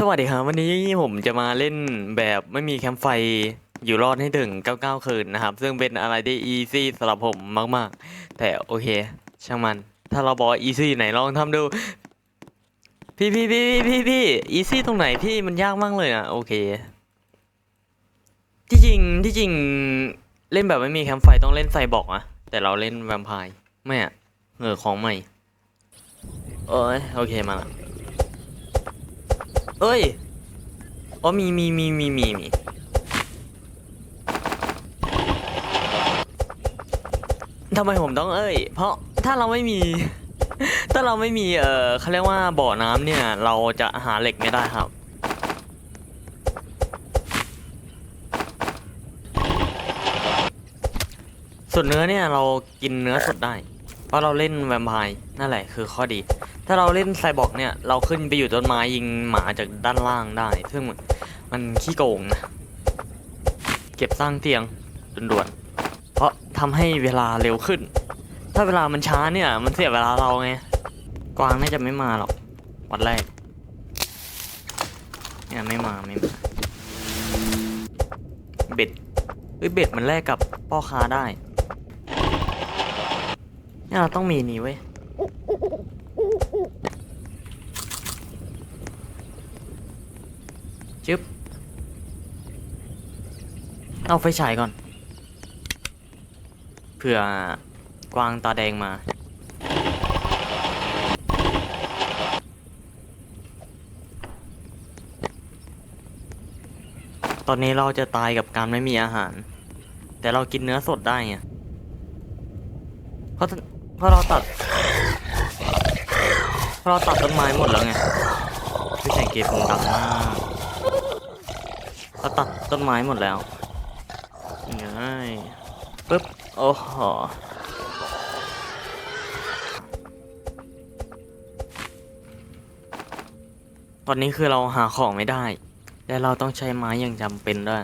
สวัสดีครับ วันนี้ผมจะมาเล่นแบบไม่มีแคมป์ไฟอยู่รอดให้ถึง 99 คืนนะครับ ซึ่งเป็นอะไรที่อีซี่สำหรับผมมากๆ แต่โอเค ช่างมัน ถ้าเราบอกอีซี่ไหนลองทำดู พี่พี่พี่พี่พี่พี่อีซี่ตรงไหนพี่มันยากมากเลยนะโอเค ที่จริงที่จริงเล่นแบบไม่มีแคมป์ไฟต้องเล่นไซบอกอะแต่เราเล่นแวมไพร์ไม่อะเหอของใหม่เอ้ยโอเคมาละ เอ้ยอ๋อมีมีมีมีมีมีทำไมผมต้องเอ้ย เพราะถ้าเราไม่มี ถ้าเราไม่มีเออเขาเรียกว่าบ่อน้ำเนี่ย เราจะหาเหล็กไม่ได้ครับ ส่วนเนื้อเนี่ยเรากินเนื้อสดได้ ราะเราเล่นแวมไพร์นั่นแหละคือข้อดี ถ้าเราเล่นไซบอร์กเนี่ยเราขึ้นไปอยู่ต้นไม้ยิงหมาจากด้านล่างได้ ซึ่งมันขี้โกงนะเก็บสร้างเตียงด่วนๆเพราะทำให้เวลาเร็วขึ้น ถ้าเวลามันช้าเนี่ยมันเสียเวลาเราไงกวางน่าจะไม่มาหรอกวันแรกเนี่ยไม่มาไม่มาเบ็ดเฮ้ยเบ็ดมันแลกกับพ่อค้าได้ เนี่ยเราต้องมีนี้เว้ยจึ๊บ เอาไฟฉายก่อน เผื่อกวางตาแดงมา ตอนนี้เราจะตายกับการไม่มีอาหาร แต่เรากินเนื้อสดได้ไงเพราะ เพราะเราตัดเพราะเราตัดต้นไม้หมดแล้วไงพี่แสงเกตผมดังมากเราตัดต้นไม้หมดแล้วง่ายปึ๊บโอ้โหตอนนี้คือเราหาของไม่ได้และเราต้องใช้ไม้อย่างจำเป็นด้วย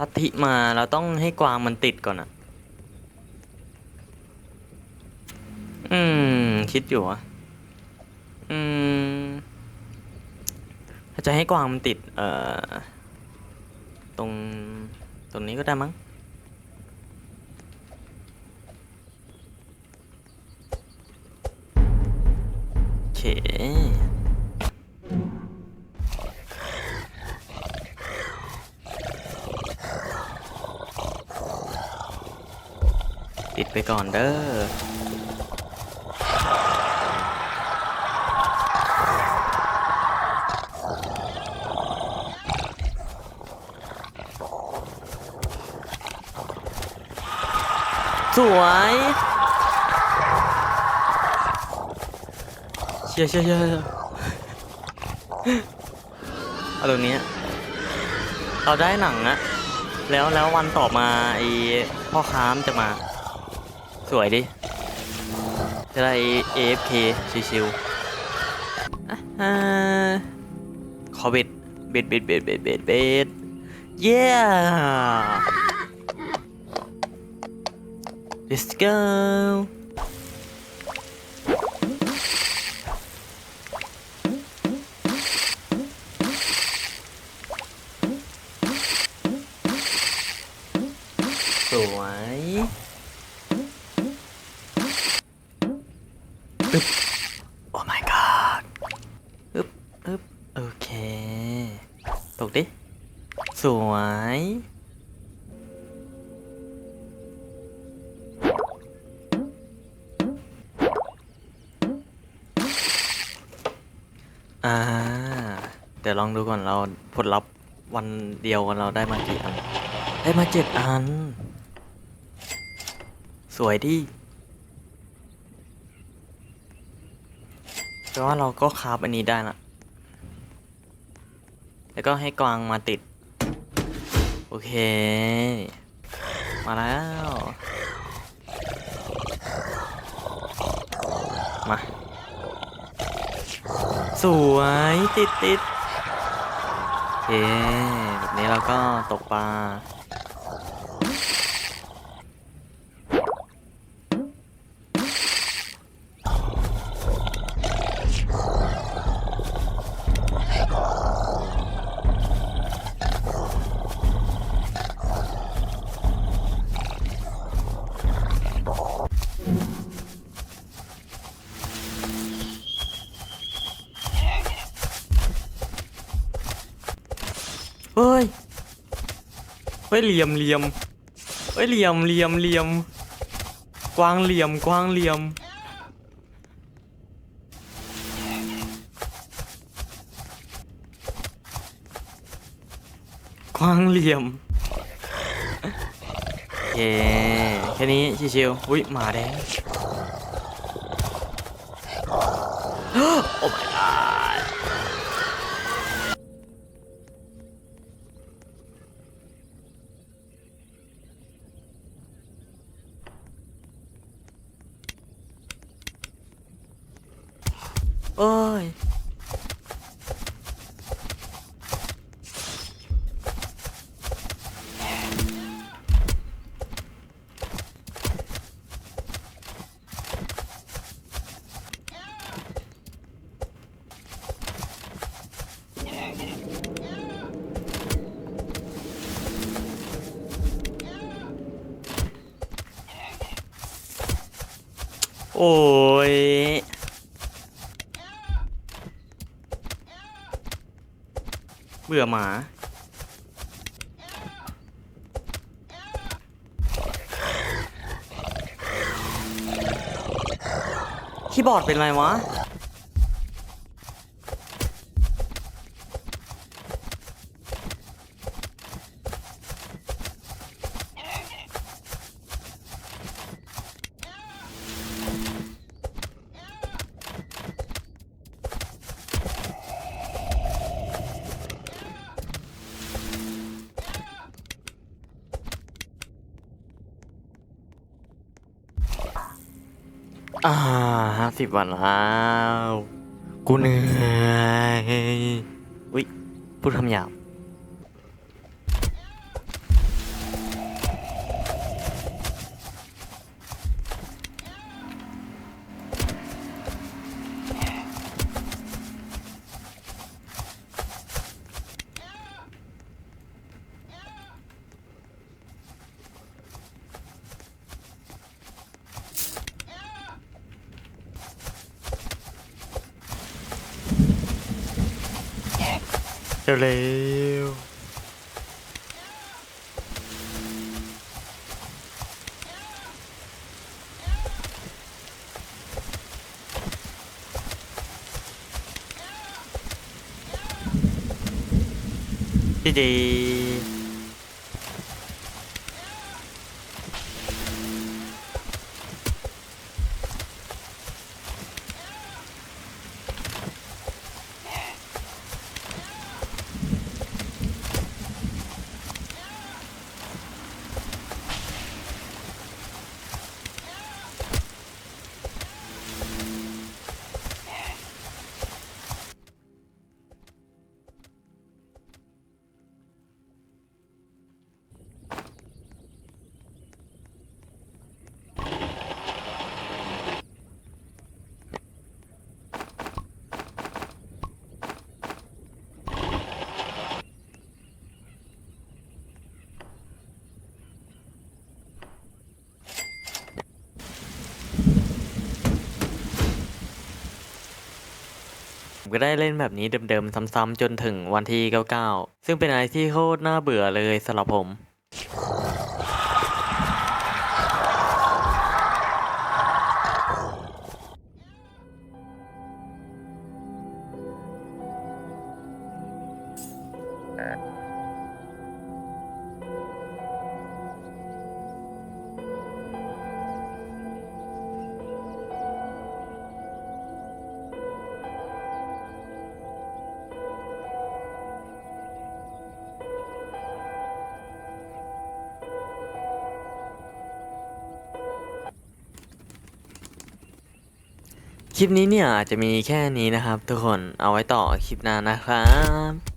ลัทธิมาเราต้องให้กวางมันติดก่อนอะอืม คิดอยู่อะอืมถ้าจะให้กวางมันติด เอ่อ ตรง ตรงนี้ก็ได้มั้ง ไปก่อนเด้อสวยเชียเชียเชียร์เอาตรงนี้เราได้หนังอะแล้วแล้ววันต่อมาไอพ่อค้ามจะมา สวยดิ จะได้ AFK ชิวๆอะอ่าขอเบ็ด เบ็ดเบ็ดเบ็ดเบ็ดเบ็ดเบ็ดเย้ let's go สวย อึ๊บ oh my god อึ๊บอึ๊บโอเค ตกดิ สวย อ่า เดี๋ยวลองดูก่อนเราผลลัพธ์วันเดียวกันเราได้มากี่อัน ได้มาเจ็ดอัน สวยดิ แปลว่าเราก็คราบอันนี้ได้ละ แล้วก็ให้กวางมาติด โอเค มาแล้ว มา สวยติดติดโอเค แบบนี้เราก็ตกปลา เฮ้ยเหลี่ยมเหลี่ยมเฮ้ยเหลี่ยมเหลี่ยมเหลี่ยม กวางเหลี่ยมกวางเหลี่ยม กวางเหลี่ยมโอเคแค่นี้ชิวๆอุ้ยหมาแดงโอ้ my god โอ้ย โอ้ย เบื่อหมา คีย์บอร์ดเป็นไรวะ อ่าห้าสิบวันแล้วกูเหนื่อย อุ๊ยพูดคำหยาบ เร็วๆดี ก็ได้เล่นแบบนี้เดิมๆซ้ำๆจนถึงวันที่ 99 ซึ่งเป็นอะไรที่โคตรน่าเบื่อเลยสำหรับผม Thank. คลิปนี้เนี่ยอาจจะมีแค่นี้นะครับ ทุกคนเอาไว้ต่อคลิปหน้านะครับ